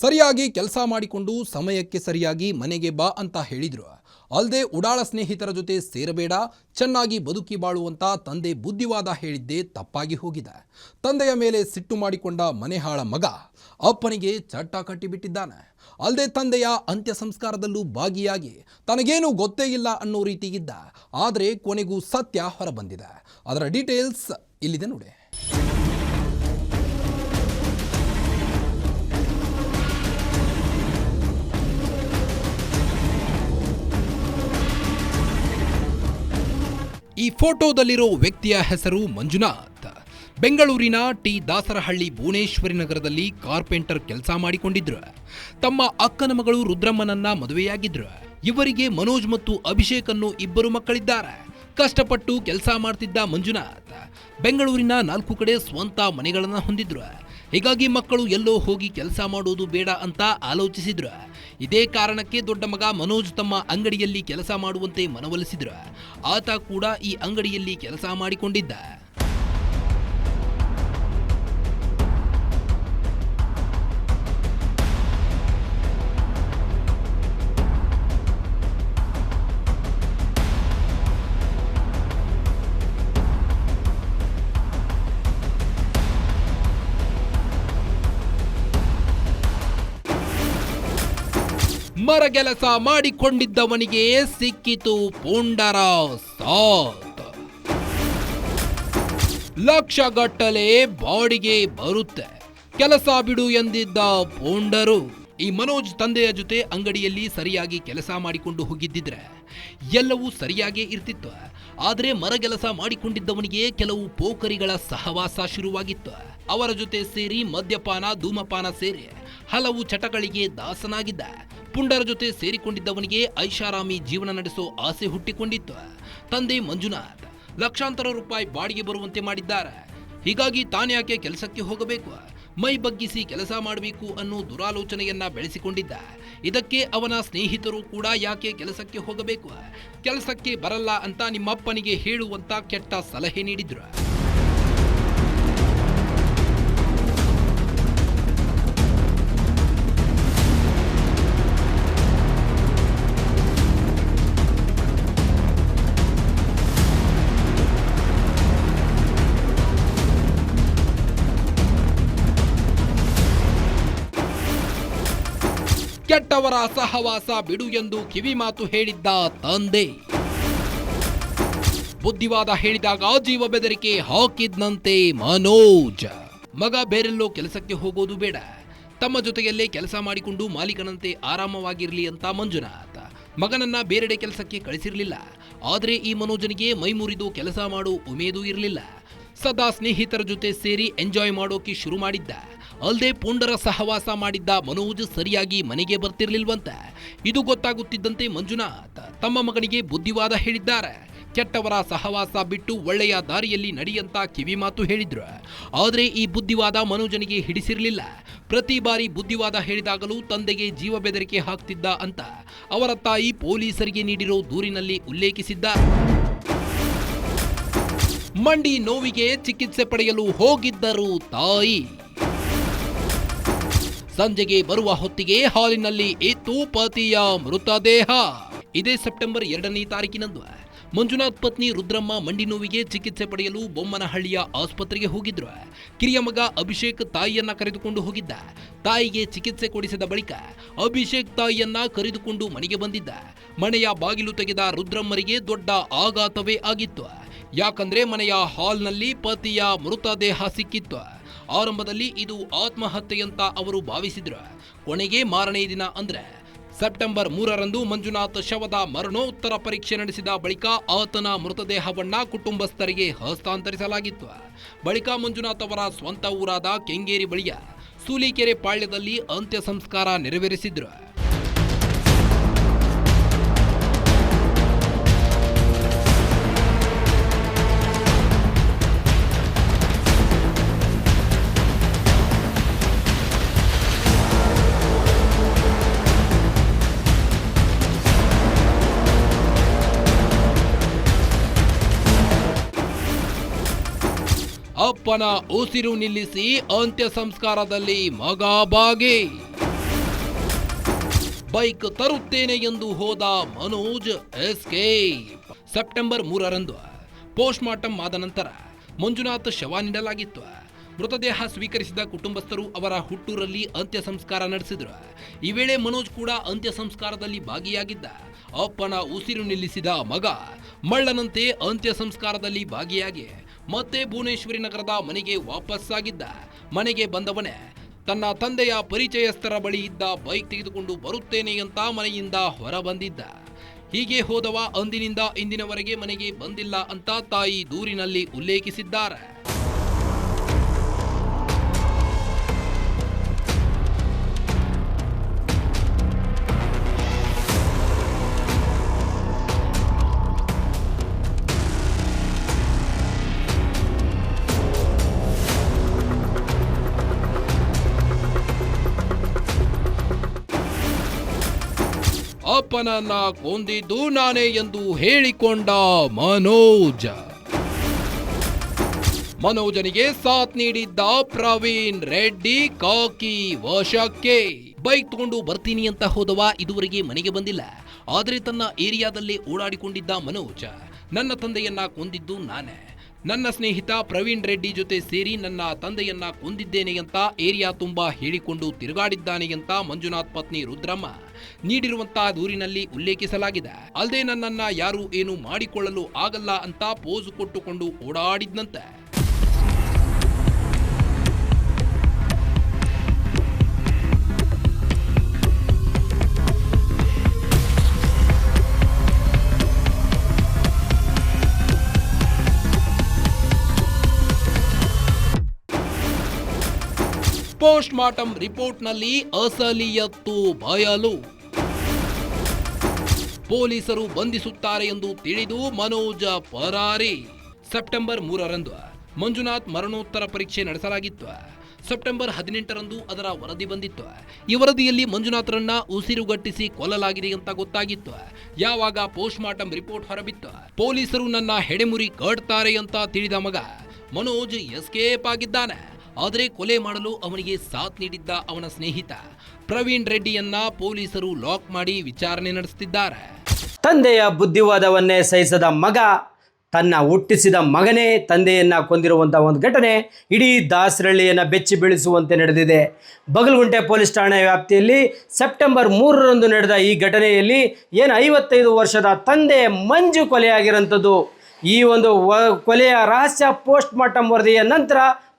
ಸರಿಯಾಗಿ ಕೆಲಸ ಮಾಡಿಕೊಂಡು ಸಮಯಕ್ಕೆ ಸರಿಯಾಗಿ ಮನೆಗೆ ಬಾ ಅಂತ ಹೇಳಿದ್ರು. ಅಲ್ಲದೆ ಉಡಾಳ ಸ್ನೇಹಿತರ ಜೊತೆ ಸೇರಬೇಡ, ಚೆನ್ನಾಗಿ ಬದುಕಿ ಬಾಳುವಂತ ತಂದೆ ಬುದ್ಧಿವಾದ ಹೇಳಿದ್ದೇ ತಪ್ಪಾಗಿ ಹೋಗಿದೆ. ತಂದೆಯ ಮೇಲೆ ಸಿಟ್ಟು ಮಾಡಿಕೊಂಡ ಮನೆಹಾಳ ಮಗ ಅಪ್ಪನಿಗೆ ಚಟ್ಟ ಕಟ್ಟಿಬಿಟ್ಟಿದ್ದಾನೆ. ಅಲ್ಲದೆ ತಂದೆಯ ಅಂತ್ಯ ಸಂಸ್ಕಾರದಲ್ಲೂ ಭಾಗಿಯಾಗಿ ತನಗೇನು ಗೊತ್ತೇ ಇಲ್ಲ ಅನ್ನೋ ರೀತಿಗಿದ್ದ ಆದರೆ ಕೊನೆಗೂ ಸತ್ಯ ಹೊರಬಂದಿದೆ. ಅದರ ಡೀಟೇಲ್ಸ್ ಇಲ್ಲಿದೆ ನೋಡಿ. ಈ ಫೋಟೋದಲ್ಲಿರೋ ವ್ಯಕ್ತಿಯ ಹೆಸರು ಮಂಜುನಾಥ್. ಬೆಂಗಳೂರಿನ ಟಿ ದಾಸರಹಳ್ಳಿ ಭುವನೇಶ್ವರಿ ನಗರದಲ್ಲಿ ಕಾರ್ಪೆಂಟರ್ ಕೆಲಸ ಮಾಡಿಕೊಂಡಿದ್ರು. ತಮ್ಮ ಅಕ್ಕನ ಮಗಳು ರುದ್ರಮ್ಮನನ್ನ ಮದುವೆಯಾಗಿದ್ರು. ಇವರಿಗೆ ಮನೋಜ್ ಮತ್ತು ಅಭಿಷೇಕ್ ಅನ್ನೋ ಇಬ್ಬರು ಮಕ್ಕಳಿದ್ದಾರೆ. ಕಷ್ಟಪಟ್ಟು ಕೆಲಸ ಮಾಡ್ತಿದ್ದ ಮಂಜುನಾಥ್ ಬೆಂಗಳೂರಿನ ನಾಲ್ಕು ಕಡೆ ಸ್ವಂತ ಮನೆಗಳನ್ನು ಹೊಂದಿದ್ರು. ಹೀಗಾಗಿ ಮಕ್ಕಳು ಎಲ್ಲೋ ಹೋಗಿ ಕೆಲಸ ಮಾಡೋದು ಬೇಡ ಅಂತ ಆಲೋಚಿಸಿದ್ರು. ಇದೇ ಕಾರಣಕ್ಕೆ ದೊಡ್ಡ ಮಗ ಮನೋಜ್ ತಮ್ಮ ಅಂಗಡಿಯಲ್ಲಿ ಕೆಲಸ ಮಾಡುವಂತೆ ಮನವೊಲಿಸಿದ್ರು. ಆತ ಕೂಡ ಈ ಅಂಗಡಿಯಲ್ಲಿ ಕೆಲಸ ಮಾಡಿಕೊಂಡಿದ್ದ. ಮರಗೆಲಸ ಮಾಡಿಕೊಂಡಿದ್ದವನಿಗೆ ಸಿಕ್ಕಿತು ಪುಂಡರ ಸಾತ್ ಲಕ್ಷಗಟ್ಟಲೆ ಬಾಡಿಗೆ ಬರುತ್ತೆ. ಕೆಲಸ ಬಿಡು ಎಂದಿದ್ದ ಪೋಂಡರು ಈ ಮನೋಜ್ ತಂದೆಯ ಜೊತೆ ಅಂಗಡಿಯಲ್ಲಿ ಸರಿಯಾಗಿ ಕೆಲಸ ಮಾಡಿಕೊಂಡು ಹೋಗಿದ್ದಿದ್ರೆ ಎಲ್ಲವೂ ಸರಿಯಾಗೇ ಇರ್ತಿತ್ತು. ಆದರೆ ಮರಗೆಲಸ ಮಾಡಿಕೊಂಡಿದ್ದವನಿಗೆ ಕೆಲವು ಪೋಕರಿಗಳ ಸಹವಾಸ ಶುರುವಾಗಿತ್ತು. ಅವರ ಜೊತೆ ಸೇರಿ ಮದ್ಯಪಾನ, ಧೂಮಪಾನ ಸೇರಿ ಹಲವು ಚಟಗಳಿಗೆ ದಾಸನಾಗಿದ್ದ. ಪುಂಡರ ಜೊತೆ ಸೇರಿಕೊಂಡಿದ್ದವನಿಗೆ ಐಷಾರಾಮಿ ಜೀವನ ನಡೆಸೋ ಆಸೆ ಹುಟ್ಟಿಕೊಂಡಿತ್ತು. ತಂದೆ ಮಂಜುನಾಥ್ ಲಕ್ಷಾಂತರ ರೂಪಾಯಿ ಬಾಡಿಗೆ ಬರುವಂತೆ ಮಾಡಿದ್ದಾರೆ. ಹೀಗಾಗಿ ತಾನ್ಯಾಕೆ ಕೆಲಸಕ್ಕೆ ಹೋಗಬೇಕು. ಮೈ ಬಗ್ಗಿಸಿ ಕೆಲಸ ಮಾಡಬೇಕು ಅನ್ನೋ ದುರಾಲೋಚನೆಯನ್ನ ಬೆಳೆಸಿಕೊಂಡಿದ್ದ. ಇದಕ್ಕೆ ಅವನ ಸ್ನೇಹಿತರು ಕೂಡ ಯಾಕೆ ಕೆಲಸಕ್ಕೆ ಹೋಗಬೇಕು? ಕೆಲಸಕ್ಕೆ ಬರಲ್ಲ ಅಂತ ನಿಮ್ಮಪ್ಪನಿಗೆ ಹೇಳುವಂತ ಕೆಟ್ಟ ಸಲಹೆ ನೀಡಿದ್ರು. ಕೆಟ್ಟವರ ಸಹವಾಸ ಬಿಡು ಎಂದು ಕಿವಿ ಮಾತು ಹೇಳಿದ್ದ ತಂದೆ. ಬುದ್ಧಿವಾದ ಹೇಳಿದಾಗ ಜೀವ ಬೆದರಿಕೆ ಹಾಕಿದ್ನಂತೆ ಮನೋಜ್. ಮಗ ಬೇರೆಲ್ಲೋ ಕೆಲಸಕ್ಕೆ ಹೋಗೋದು ಬೇಡ. ತಮ್ಮ ಜೊತೆಯಲ್ಲೇ ಕೆಲಸ ಮಾಡಿಕೊಂಡು ಮಾಲೀಕನಂತೆ ಆರಾಮವಾಗಿರಲಿ ಅಂತ ಮಂಜುನಾಥ. ಮಗನನ್ನ ಬೇರೆಡೆ ಕೆಲಸಕ್ಕೆ ಕಳಿಸಿರಲಿಲ್ಲ. ಆದರೆ ಈ ಮನೋಜನಿಗೆ ಮೈಮುರಿದು ಕೆಲಸ ಮಾಡೋ ಉಮೇದು ಇರಲಿಲ್ಲ. ಸದಾ ಸ್ನೇಹಿತರ ಜೊತೆ ಸೇರಿ ಎಂಜಾಯ್ ಮಾಡೋಕೆ ಶುರು ಮಾಡಿದ್ದ. ಅಲ್ಲದೆ ಪುಂಡರ ಸಹವಾಸ ಮಾಡಿದ್ದ ಮನೋಜ್ ಸರಿಯಾಗಿ ಮನೆಗೆ ಬರ್ತಿರ್ಲಿಲ್ವಂತ. ಇದು ಗೊತ್ತಾಗುತ್ತಿದ್ದಂತೆ ಮಂಜುನಾಥ್ ತಮ್ಮ ಮಗನಿಗೆ ಬುದ್ಧಿವಾದ ಹೇಳಿದ್ದಾರೆ. ಕೆಟ್ಟವರ ಸಹವಾಸ ಬಿಟ್ಟು ಒಳ್ಳೆಯ ದಾರಿಯಲ್ಲಿ ನಡೆಯಂತ ಕಿವಿ ಮಾತು ಹೇಳಿದ್ರು. ಆದರೆ ಈ ಬುದ್ಧಿವಾದ ಮನೋಜನಿಗೆ ಹಿಡಿಸಿರಲಿಲ್ಲ. ಪ್ರತಿ ಬಾರಿ ಬುದ್ಧಿವಾದ ಹೇಳಿದಾಗಲೂ ತಂದೆಗೆ ಜೀವ ಬೆದರಿಕೆ ಹಾಕ್ತಿದ್ದ ಅಂತ ಅವರ ತಾಯಿ ಪೊಲೀಸರಿಗೆ ನೀಡಿರೋ ದೂರಿನಲ್ಲಿ ಉಲ್ಲೇಖಿಸಿದ್ದ ಮಂಡಿ ನೋವಿಗೆ ಚಿಕಿತ್ಸೆ ಪಡೆಯಲು ಹೋಗಿದ್ದರು ತಾಯಿ. ಸಂಜೆಗೆ ಬರುವ ಹೊತ್ತಿಗೆ ಹಾಲಿನಲ್ಲಿ ಇತ್ತು ಪತಿಯ ಮೃತದೇಹ ಇದೇ ಸೆಪ್ಟೆಂಬರ್ ಎರಡನೇ ತಾರೀಕಿನಂದು ಮಂಜುನಾಥ್ ಪತ್ನಿ ರುದ್ರಮ್ಮ ಮಂಡಿ ನೋವಿಗೆ ಚಿಕಿತ್ಸೆ ಪಡೆಯಲು ಬೊಮ್ಮನಹಳ್ಳಿಯ ಆಸ್ಪತ್ರೆಗೆ ಹೋಗಿದ್ರು. ಕಿರಿಯ ಮಗ ಅಭಿಷೇಕ್ ತಾಯಿಯನ್ನ ಕರೆದುಕೊಂಡು ಹೋಗಿದ್ದ. ತಾಯಿಗೆ ಚಿಕಿತ್ಸೆ ಕೊಡಿಸಿದ ಬಳಿಕ ಅಭಿಷೇಕ್ ತಾಯಿಯನ್ನ ಕರೆದುಕೊಂಡು ಮನೆಗೆ ಬಂದಿದ್ದ. ಮನೆಯ ಬಾಗಿಲು ತೆಗೆದ ರುದ್ರಮ್ಮರಿಗೆ ದೊಡ್ಡ ಆಘಾತವೇ ಆಗಿತ್ತು. ಯಾಕಂದ್ರೆ ಮನೆಯ ಹಾಲ್ನಲ್ಲಿ ಪತಿಯ ಮೃತದೇಹ ಸಿಕ್ಕಿತ್ತು. ಆರಂಭದಲ್ಲಿ ಇದು ಆತ್ಮಹತ್ಯೆಯಂತ ಅವರು ಭಾವಿಸಿದ್ರು. ಕೊನೆಗೆ ಮಾರನೇ ದಿನ ಅಂದ್ರೆ ಸೆಪ್ಟೆಂಬರ್ ಮೂರರಂದು ಮಂಜುನಾಥ್ ಶವದ ಮರಣೋತ್ತರ ಪರೀಕ್ಷೆ ನಡೆಸಿದ ಬಳಿಕ ಆತನ ಮೃತದೇಹವನ್ನ ಕುಟುಂಬಸ್ಥರಿಗೆ ಹಸ್ತಾಂತರಿಸಲಾಗಿತ್ತು. ಬಳಿಕ ಮಂಜುನಾಥ್ ಅವರ ಸ್ವಂತ ಊರಾದ ಕೆಂಗೇರಿ ಬಳಿಯ ಸೂಲಿಕೆರೆ ಪಾಳ್ಯದಲ್ಲಿ ಅಂತ್ಯ ಸಂಸ್ಕಾರ ನೆರವೇರಿಸಿದ್ರು. ಅಪ್ಪನ ಉಸಿರು ನಿಲ್ಲಿಸಿ ಅಂತ್ಯ ಸಂಸ್ಕಾರದಲ್ಲಿ ಮಗ ಬಾಗಿ ಬೈಕ್ ತರುತ್ತೇನೆ ಎಂದು ಹೋದ ಮನೋಜ್ ಎಸ್ಕೆ ಸೆಪ್ಟೆಂಬರ್ ಮೂರರಂದು ಪೋಸ್ಟ್ ಮಾರ್ಟಮ್ ಆದ ನಂತರ ಮಂಜುನಾಥ್ ಶವ ನೀಡಲಾಗಿತ್ತು. ಮೃತದೇಹ ಸ್ವೀಕರಿಸಿದ ಕುಟುಂಬಸ್ಥರು ಅವರ ಹುಟ್ಟೂರಲ್ಲಿ ಅಂತ್ಯ ಸಂಸ್ಕಾರ ನಡೆಸಿದ್ರು. ಈ ವೇಳೆ ಮನೋಜ್ ಕೂಡ ಅಂತ್ಯ ಸಂಸ್ಕಾರದಲ್ಲಿ ಭಾಗಿಯಾಗಿದ್ದ. ಅಪ್ಪನ ಉಸಿರು ನಿಲ್ಲಿಸಿದ ಮಗ ಮಳ್ಳನಂತೆ ಅಂತ್ಯ ಸಂಸ್ಕಾರದಲ್ಲಿ ಭಾಗಿಯಾಗಿ ಮತ್ತೆ ಭುವನೇಶ್ವರಿ ನಗರದ ಮನೆಗೆ ವಾಪಸ್ಸಾಗಿದ್ದ. ಮನೆಗೆ ಬಂದವನೇ, ತನ್ನ ತಂದೆಯ ಪರಿಚಯಸ್ಥರ ಬಳಿ ಇದ್ದ ಬೈಕ್ ತೆಗೆದುಕೊಂಡು ಬರುತ್ತೇನೆ ಅಂತ ಮನೆಯಿಂದ ಹೊರ ಬಂದಿದ್ದ ಹೀಗೆ ಹೋದವ ಅಂದಿನಿಂದ ಇಂದಿನವರೆಗೆ ಮನೆಗೆ ಬಂದಿಲ್ಲ ಅಂತ ತಾಯಿ ದೂರಿನಲ್ಲಿ ಉಲ್ಲೇಖಿಸಿದ್ದಾರೆ. ಅಪ್ಪನನ್ನ ಕೊಂದಿದ್ದು ನಾನೇ ಎಂದು ಹೇಳಿಕೊಂಡ ಮನೋಜ. ಮನೋಜನಿಗೆ ಸಾಥ್ ನೀಡಿದ್ದ ಪ್ರವೀಣ್ ರೆಡ್ಡಿ ಕಾಕಿ ವಶಕ್ಕೆ. ಬೈಕ್ ತಗೊಂಡು ಬರ್ತೀನಿ ಅಂತ ಹೋದವ ಇದುವರೆಗೆ ಮನೆಗೆ ಬಂದಿಲ್ಲ. ಆದರೆ ತನ್ನ ಏರಿಯಾದಲ್ಲಿ ಓಡಾಡಿಕೊಂಡಿದ್ದ ಮನೋಜ. ನನ್ನ ತಂದೆಯನ್ನ ಕೊಂದಿದ್ದು ನಾನೇ. ನನ್ನ ಸ್ನೇಹಿತ ಪ್ರವೀಣ್ ರೆಡ್ಡಿ ಜೊತೆ ಸೇರಿ ನನ್ನ ತಂದೆಯನ್ನ ಕೊಂದಿದ್ದೇನೆ ಅಂತ ಏರಿಯಾ ತುಂಬಾ ಹೇಳಿಕೊಂಡು ತಿರುಗಾಡಿದ್ದಾನೆ ಅಂತ ಮಂಜುನಾಥ್ ಪತ್ನಿ ರುದ್ರಮ್ಮ ನೀಡಿರುವಂತಹ ದೂರಿನಲ್ಲಿ ಉಲ್ಲೇಖಿಸಲಾಗಿದೆ. ಅಲ್ಲದೆ ನನ್ನನ್ನ ಯಾರು ಏನು ಮಾಡಿಕೊಳ್ಳಲು ಆಗಲ್ಲ ಅಂತ ಪೋಸು ಕೊಟ್ಟುಕೊಂಡು ಓಡಾಡಿದ್ನಂತೆ. ಪೋಸ್ಟ್ ಮಾರ್ಟಮ್ ರಿಪೋರ್ಟ್ನಲ್ಲಿ ಅಸಲಿಯತ್ತು ಬಯಲು. ಪೊಲೀಸರು ಬಂಧಿಸುತ್ತಾರೆ ಎಂದು ತಿಳಿದು ಮನೋಜ ಪರಾರಿ. ಸೆಪ್ಟೆಂಬರ್ ಮೂರರಂದು ಮಂಜುನಾಥ್ ಮರಣೋತ್ತರ ಪರೀಕ್ಷೆ ನಡೆಸಲಾಗಿತ್ತು. ಸೆಪ್ಟೆಂಬರ್ ಹದಿನೆಂಟರಂದು ಅದರ ವರದಿ ಬಂದಿತ್ತು. ಈ ವರದಿಯಲ್ಲಿ ಮಂಜುನಾಥ್ರನ್ನ ಉಸಿರುಗಟ್ಟಿಸಿ ಕೊಲ್ಲಲಾಗಿದೆ ಅಂತ ಗೊತ್ತಾಗಿತ್ತು. ಯಾವಾಗ ಪೋಸ್ಟ್ ಮಾರ್ಟಮ್ ರಿಪೋರ್ಟ್ ಹೊರಬಿತ್ತು. ಪೊಲೀಸರು ನನ್ನ ಹೆಡೆಮುರಿ ಕಟ್ತಾರೆ ಅಂತ ತಿಳಿದ ಮಗ ಮನೋಜ್ ಎಸ್ಕೇಪ್ ಆಗಿದ್ದಾನೆ. ಆದರೆ ಕೊಲೆ ಮಾಡಲು ಅವನಿಗೆ ಸಾಥ್ ನೀಡಿದ್ದ ಅವನ ಸ್ನೇಹಿತ. ಪ್ರವೀಣ್ ರೆಡ್ಡಿಯನ್ನ ಪೊಲೀಸರು ಲಾಕ್ ಮಾಡಿ ವಿಚಾರಣೆ ನಡೆಸುತ್ತಿದ್ದಾರೆ ತಂದೆಯ ಬುದ್ಧಿವಾದವನ್ನೇ ಸಹಿಸದ ಮಗ, ತನ್ನ ಹುಟ್ಟಿಸಿದ ಮಗನೇ ತಂದೆಯನ್ನು ಕೊಂದಿರುವಂಥ ಒಂದು ಘಟನೆ ಇಡೀ ದಾಸರಳ್ಳಿಯನ್ನು ಬೆಚ್ಚಿ ಬೀಳಿಸುವಂತೆ ನಡೆದಿದೆ. ಬಗಲಗುಂಟೆ ಪೊಲೀಸ್ ಠಾಣೆ ವ್ಯಾಪ್ತಿಯಲ್ಲಿ ಸೆಪ್ಟೆಂಬರ್ ಮೂರರಂದು ನಡೆದ ಈ ಘಟನೆಯಲ್ಲಿ ಏನು ಐವತ್ತೈದು ವರ್ಷದ ತಂದೆ ಮಂಜು ಕೊಲೆಯಾಗಿರೋಂಥದ್ದು ಈ ಒಂದು ಕೊಲೆಯ ರಹಸ್ಯ ಪೋಸ್ಟ್ ಮಾರ್ಟಮ್ ವರದಿಯ ನಂತರ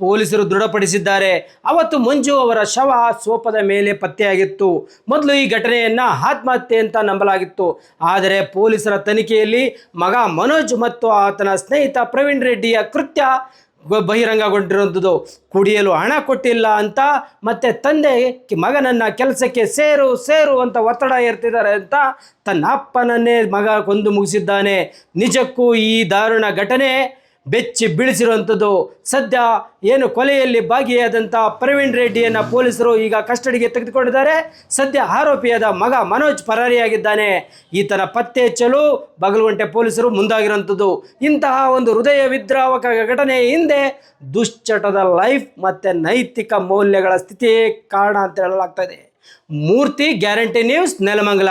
ಪೊಲೀಸರು ದೃಢಪಡಿಸಿದ್ದಾರೆ. ಅವತ್ತು ಮಂಜು ಅವರ ಶವ ಸೋಪದ ಮೇಲೆ ಪತ್ತೆಯಾಗಿತ್ತು. ಮೊದಲು ಈ ಘಟನೆಯನ್ನು ಆತ್ಮಹತ್ಯೆ ಅಂತ ನಂಬಲಾಗಿತ್ತು. ಆದರೆ ಪೊಲೀಸರ ತನಿಖೆಯಲ್ಲಿ ಮಗ ಮನೋಜ್ ಮತ್ತು ಆತನ ಸ್ನೇಹಿತ ಪ್ರವೀಣ್ ರೆಡ್ಡಿಯ ಕೃತ್ಯ ಬಹಿರಂಗಗೊಂಡಿರುವಂಥದ್ದು. ಕುಡಿಯಲು ಹಣ ಕೊಟ್ಟಿಲ್ಲ ಅಂತ ಮತ್ತೆ ತಂದೆ ಮಗನನ್ನ ಕೆಲಸಕ್ಕೆ ಸೇರು ಸೇರು ಅಂತ ಒತ್ತಡ ಏರ್ತಿದ್ದಾರೆ ಅಂತ ತನ್ನ ಅಪ್ಪನನ್ನೇ ಮಗ ಕೊಂದು ಮುಗಿಸಿದ್ದಾನೆ. ನಿಜಕ್ಕೂ ಈ ದಾರುಣ ಘಟನೆ ಬೆಚ್ಚಿ ಬೀಳಿಸಿರುವಂಥದ್ದು. ಸದ್ಯ ಏನು ಕೊಲೆಯಲ್ಲಿ ಭಾಗಿಯಾದಂಥ ಪ್ರವೀಣ್ ರೆಡ್ಡಿಯನ್ನು ಪೊಲೀಸರು ಈಗ ಕಸ್ಟಡಿಗೆ ತೆಗೆದುಕೊಂಡಿದ್ದಾರೆ. ಸದ್ಯ ಆರೋಪಿಯಾದ ಮಗ ಮನೋಜ್ ಪರಾರಿಯಾಗಿದ್ದಾನೆ. ಈತನ ಪತ್ತೆ ಹಚ್ಚಲು ಬಗಲುಗಂಟೆ ಪೊಲೀಸರು ಮುಂದಾಗಿರುವಂಥದ್ದು. ಇಂತಹ ಒಂದು ಹೃದಯ ವಿದ್ರಾವಕ ಘಟನೆ ಹಿಂದೆ ದುಶ್ಚಟದ ಲೈಫ್ ಮತ್ತು ನೈತಿಕ ಮೌಲ್ಯಗಳ ಸ್ಥಿತಿಯೇ ಕಾರಣ ಅಂತ ಹೇಳಲಾಗ್ತಾ ಇದೆ. Murthy guarantee news Nelamangala.